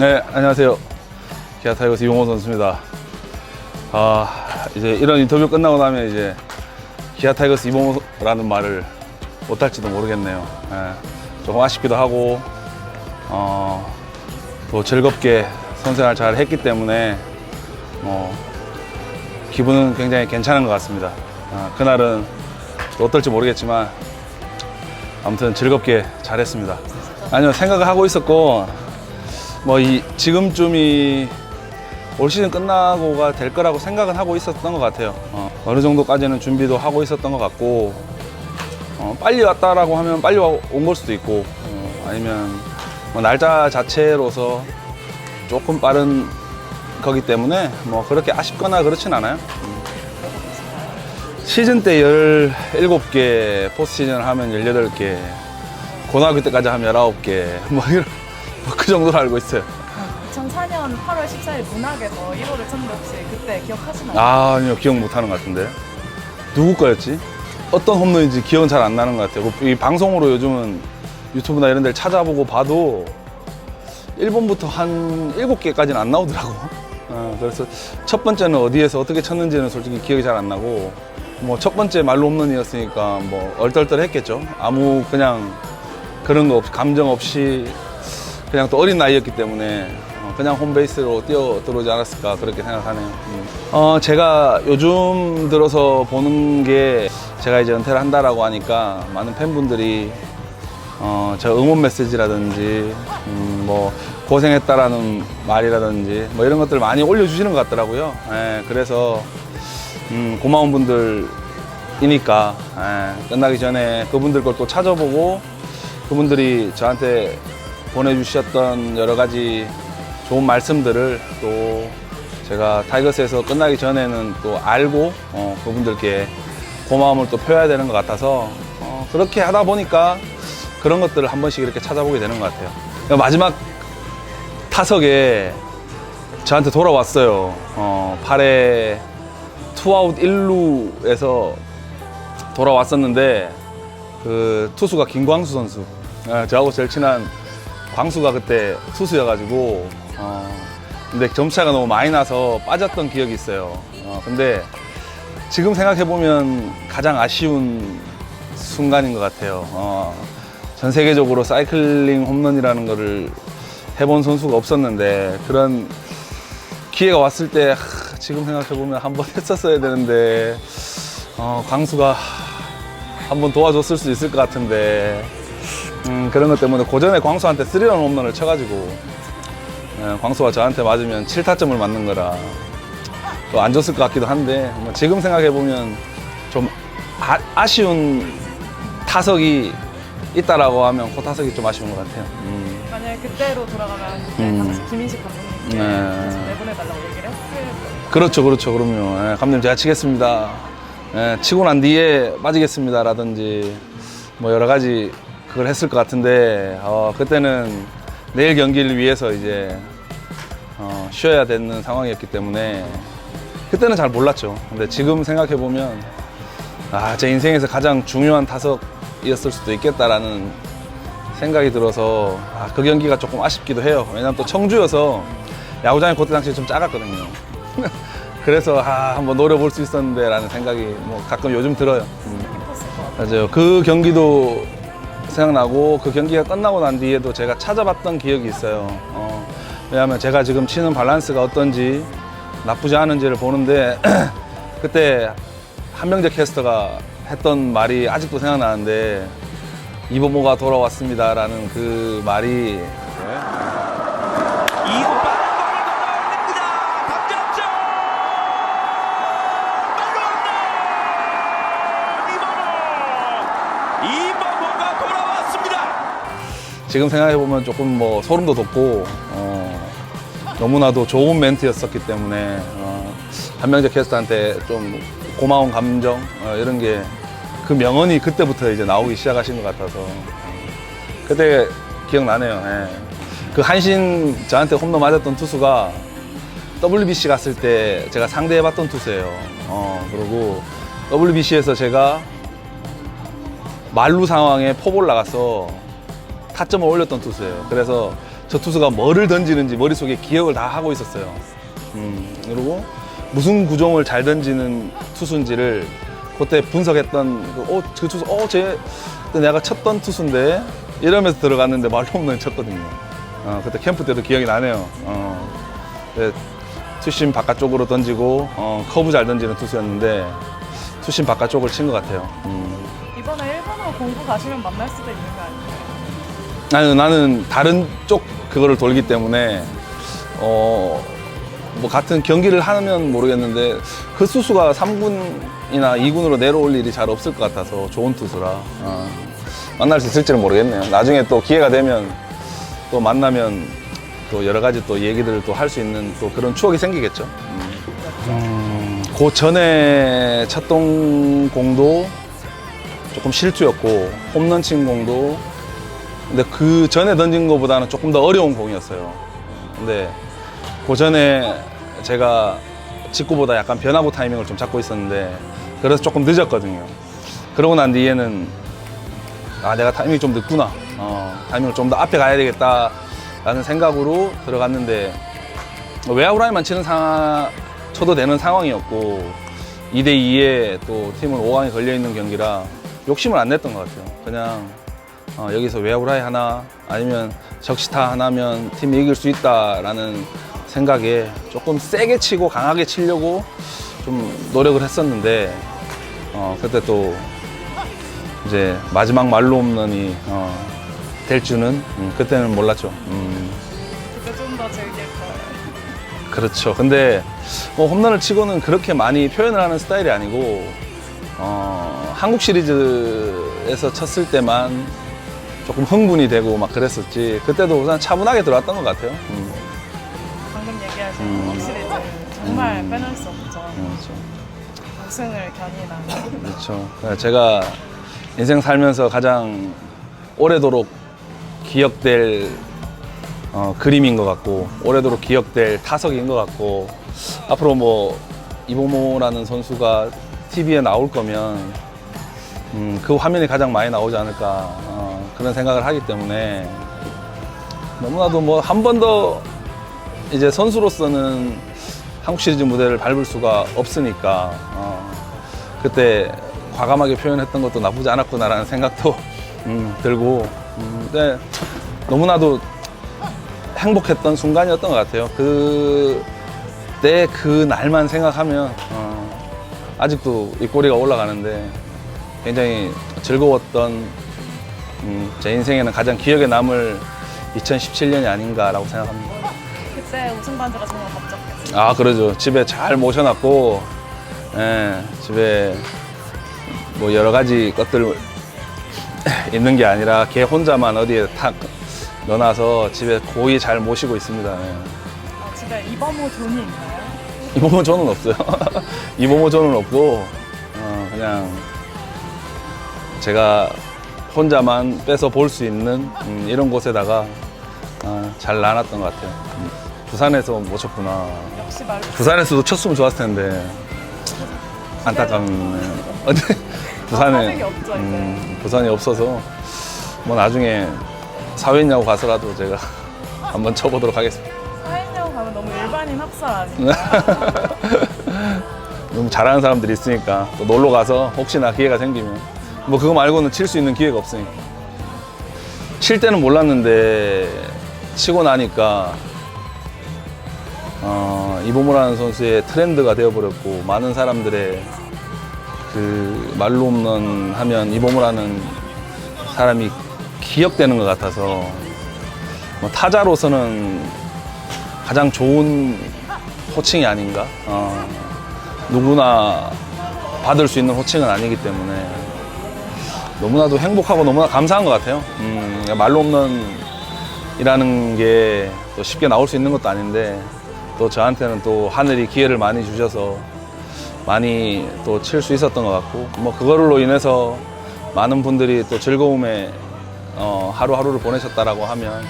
네, 안녕하세요. 기아 타이거스 이용호 선수입니다. 아, 이제 이런 인터뷰 끝나고 나면 이제 기아 타이거스 이용호라는 말을 못할지도 모르겠네요. 예, 조금 아쉽기도 하고, 어, 또 즐겁게 선생활 잘 했기 때문에, 뭐, 기분은 굉장히 괜찮은 것 같습니다. 아, 그날은 또 어떨지 모르겠지만, 아무튼 즐겁게 잘했습니다. 아니요, 생각을 하고 있었고, 뭐 이 지금쯤이 올 시즌 끝나고가 될 거라고 생각은 하고 있었던 것 같아요. 어, 느 정도까지는 준비도 하고 있었던 것 같고 어, 빨리 왔다라고 하면 빨리 온 걸 수도 있고 어, 아니면 뭐 날짜 자체로서 조금 빠른 거기 때문에 뭐 그렇게 아쉽거나 그렇진 않아요. 음. 시즌 때 17개, 포스트 시즌을 하면 18개, 고등학교 때까지 하면 19개, 뭐 이런 뭐 그 정도로 알고 있어요. 2004년 8월 14일 문학에서 1호를 쳤는데 혹시 그때 기억하시나요? 아, 아니요. 기억 못 하는 것 같은데. 누구 거였지? 어떤 홈런인지 기억은 잘 안 나는 것 같아요. 이 방송으로 요즘은 유튜브나 이런 데를 찾아보고 봐도 1번부터 한 7개까지는 안 나오더라고. 어, 그래서 첫 번째는 어디에서 어떻게 쳤는지는 솔직히 기억이 잘 안 나고 뭐 첫 번째 말로 홈런이었으니까 뭐 얼떨떨 했겠죠. 아무 그냥 그런 거 없이 감정 없이 그냥 또 어린 나이였기 때문에 어, 그냥 홈베이스로 뛰어 들어오지 않았을까 그렇게 생각하네요. 음. 어, 제가 요즘 들어서 보는 게 제가 이제 은퇴를 한다라고 하니까 많은 팬분들이 어, 저 응원 메시지라든지 음, 뭐 고생했다라는 말이라든지 뭐 이런 것들 많이 올려주시는 것 같더라고요. 예, 그래서 음, 고마운 분들이니까 예, 끝나기 전에 그분들 걸 또 찾아보고 그분들이 저한테 보내주셨던 여러 가지 좋은 말씀들을 또 제가 타이거스에서 끝나기 전에는 또 알고 어, 그분들께 고마움을 또 표해야 되는 것 같아서 어, 그렇게 하다 보니까 그런 것들을 한 번씩 이렇게 찾아보게 되는 것 같아요. 마지막 타석에 저한테 돌아왔어요. 어, 8회 투아웃 1루에서 돌아왔었는데 그 투수가 김광수 선수 예, 저하고 제일 친한 광수가 그때 투수여가지고 어, 근데 점차가 너무 많이 나서 빠졌던 기억이 있어요. 어, 근데 지금 생각해 보면 가장 아쉬운 순간인 것 같아요. 어, 전 세계적으로 사이클링 홈런이라는 거를 해본 선수가 없었는데 그런 기회가 왔을 때 하, 지금 생각해 보면 한 번 했었어야 되는데 어, 광수가 한 번 도와줬을 수 있을 것 같은데 음, 그런 것 때문에 고전에 광수한테 스리런 홈런을 쳐가지고 예, 광수가 저한테 맞으면 7타점을 맞는 거라 또 안 줬을 것 같기도 한데 뭐 지금 생각해 보면 좀 아, 쉬운 타석이 있다라고 하면 그 타석이 좀 아쉬운 것 같아요. 음. 만약에 그때로 돌아가면 그때 음. 당시 김인식 감독님께 네. 내보내달라고 얘기를 했을 거예요. 그렇죠, 그렇죠, 그럼요. 예, 감독님 제가 치겠습니다. 예, 치고 난 뒤에 빠지겠습니다라든지 뭐 여러 가지 그걸 했을 것 같은데 어, 그때는 내일 경기를 위해서 이제 어, 쉬어야 되는 상황이었기 때문에 그때는 잘 몰랐죠. 근데 지금 생각해 보면 아, 제 인생에서 가장 중요한 타석이었을 수도 있겠다라는 생각이 들어서 아, 그 경기가 조금 아쉽기도 해요. 왜냐면 또 청주여서 야구장이 그때 당시에 좀 작았거든요. 그래서 아, 한번 노려볼 수 있었는데 라는 생각이 뭐 가끔 요즘 들어요. 음. 맞아요. 그 경기도 생각나고 그 경기가 끝나고 난 뒤에도 제가 찾아봤던 기억이 있어요. 어, 왜냐하면 제가 지금 치는 밸런스가 어떤지 나쁘지 않은지를 보는데 그때 한명재 캐스터가 했던 말이 아직도 생각나는데 이보모가 돌아왔습니다라는 그 말이 이구 빠른 공을 걸어올립니다. 담장점 이범호 이범호가 돌아왔습니다. 지금 생각해 보면 조금 뭐 소름도 돋고 어, 너무나도 좋은 멘트였었기 때문에 어, 한명재 캐스터한테 좀 고마운 감정 어, 이런 게 그 명언이 그때부터 이제 나오기 시작하신 것 같아서 어, 그때 기억나네요. 예. 그 한신 저한테 홈런 맞았던 투수가 WBC 갔을 때 제가 상대해봤던 투수예요. 어, 그리고 WBC에서 제가 말루 상황에 포볼 나가서 타점을 올렸던 투수예요. 그래서 저 투수가 뭐를 던지는지 머릿속에 기억을 다 하고 있었어요. 음, 그리고 무슨 구종을 잘 던지는 투수인지를 그때 분석했던 그, 어, 그 투수, 어, 쟤 내가 쳤던 투수인데 이러면서 들어갔는데 말로 홈런 쳤거든요. 어, 그때 캠프 때도 기억이 나네요. 어, 네, 투심 바깥쪽으로 던지고 어, 커브 잘 던지는 투수였는데 투심 바깥쪽을 친 것 같아요. 음. 이번에 일본으로 공부 가시면 만날 수도 있는 거 아니에요? 나는, 나는 다른 쪽 그거를 돌기 때문에 어, 뭐 같은 경기를 하면 모르겠는데 그 수수가 3군이나 2군으로 내려올 일이 잘 없을 것 같아서 좋은 투수라 어, 만날 수 있을지는 모르겠네요. 나중에 또 기회가 되면 또 만나면 또 여러 가지 또 얘기들을 또 할 수 있는 또 그런 추억이 생기겠죠. 음. 음, 그 전에 쳤던 공도 조금 실투였고 홈런 친 공도 근데 그 전에 던진 것보다는 조금 더 어려운 공이었어요. 근데 그 전에 제가 직구보다 약간 변화구 타이밍을 좀 잡고 있었는데 그래서 조금 늦었거든요. 그러고 난 뒤에는 아 내가 타이밍이 좀 늦구나. 어, 타이밍을 좀 더 앞에 가야 되겠다라는 생각으로 들어갔는데 외야구 라인만 치는 상황 쳐도 되는 상황이었고 2대 2에 또 팀은 5강에 걸려 있는 경기라 욕심을 안 냈던 것 같아요. 그냥 어, 여기서 외야구라이 하나 아니면 적시타 하나면 팀이 이길 수 있다라는 생각에 조금 세게 치고 강하게 치려고 좀 노력을 했었는데 어, 그때 또 이제 마지막 말로 홈런이 어, 될 줄은 음, 그때는 몰랐죠. 음, 그때 좀더 즐길 거예요. 그렇죠. 근데 뭐 홈런을 치고는 그렇게 많이 표현을 하는 스타일이 아니고 어, 한국 시리즈에서 쳤을 때만 조금 흥분이 되고 막 그랬었지. 그때도 우선 차분하게 들어왔던 것 같아요. 음, 방금 얘기하신 음. 시리즈 정말 음. 빼놓을 수 없죠. 그렇죠. 우승을 견인한. 그렇죠. 제가 인생 살면서 가장 오래도록 기억될 어, 그림인 것 같고 오래도록 기억될 타석인 것 같고 앞으로 뭐 이보모라는 선수가 TV에 나올 거면 음, 그 화면이 가장 많이 나오지 않을까 어, 그런 생각을 하기 때문에 너무나도 뭐 한 번 더 이제 선수로서는 한국 시리즈 무대를 밟을 수가 없으니까 어, 그때 과감하게 표현했던 것도 나쁘지 않았구나라는 생각도 음, 들고 음, 근데 너무나도 행복했던 순간이었던 것 같아요. 그때 그 날만 생각하면 어, 아직도 입꼬리가 올라가는데 굉장히 즐거웠던 음, 제 인생에는 가장 기억에 남을 2017년이 아닌가라고 생각합니다. 그때 우승 반지가 정말 법적했어요. 아 그러죠 집에 잘 모셔놨고 예, 집에 뭐 여러 가지 것들 있는 게 아니라 걔 혼자만 어디에 탁 넣어놔서 집에 고이 잘 모시고 있습니다 예. 아, 집에 이범호 존이 있나요? 이모모 존은 없어요 이모모 존은 없고 어, 그냥 제가 혼자만 빼서 볼 수 있는 음, 이런 곳에다가 어, 잘 놔놨던 것 같아요 음, 부산에서 못 쳤구나 역시 말 부산에서도 쳤으면 좋았을 텐데 안타깝네. 어디 부산에 사색이 없죠. 음, 부산이 없어서 뭐 나중에 사회냐고 가서라도 제가 한번 쳐보도록 하겠습니다. 사회냐고 가면 너무 일반인 학살 아닌가? 너무 잘하는 사람들이 있으니까 또 놀러 가서 혹시나 기회가 생기면 뭐 그거 말고는 칠 수 있는 기회가 없으니까. 칠 때는 몰랐는데 치고 나니까 어, 이보모라는 선수의 트렌드가 되어버렸고 많은 사람들의 그 말로 없는 하면 이보모라는 사람이 기억되는 것 같아서 뭐 타자로서는 가장 좋은 호칭이 아닌가? 어, 누구나 받을 수 있는 호칭은 아니기 때문에 너무나도 행복하고 너무나 감사한 것 같아요 음, 말로 없는 이라는 게 또 쉽게 나올 수 있는 것도 아닌데 또 저한테는 또 하늘이 기회를 많이 주셔서 많이 또 칠 수 있었던 것 같고 뭐 그걸로 인해서 많은 분들이 또 즐거움에 어, 하루하루를 보내셨다라고 하면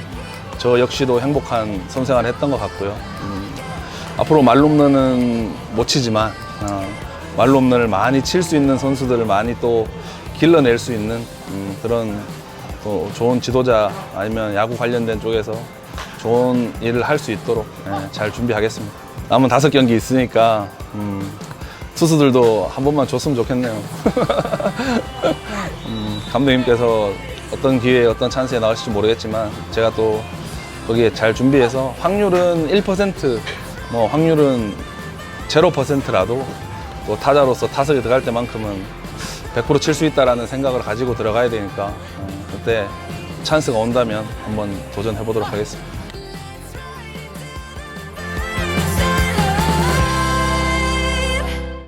저 역시도 행복한 선생활을 했던 것 같고요. 음, 앞으로 말홈런은 못 치지만 어, 말홈런을 많이 칠 수 있는 선수들을 많이 또 길러낼 수 있는 음, 그런 또 좋은 지도자 아니면 야구 관련된 쪽에서 좋은 일을 할 수 있도록 예, 잘 준비하겠습니다. 남은 다섯 경기 있으니까 음, 투수들도 한 번만 줬으면 좋겠네요. 음, 감독님께서 어떤 기회에 어떤 찬스에 나올지 모르겠지만 제가 또 거기에 잘 준비해서 확률은 1%뭐 확률은 0%라도 또 타자로서 타석에 들어갈 때만큼은 100%칠 수 있다라는 생각을 가지고 들어가야 되니까 어, 그때 찬스가 온다면 한번 도전해 보도록 하겠습니다.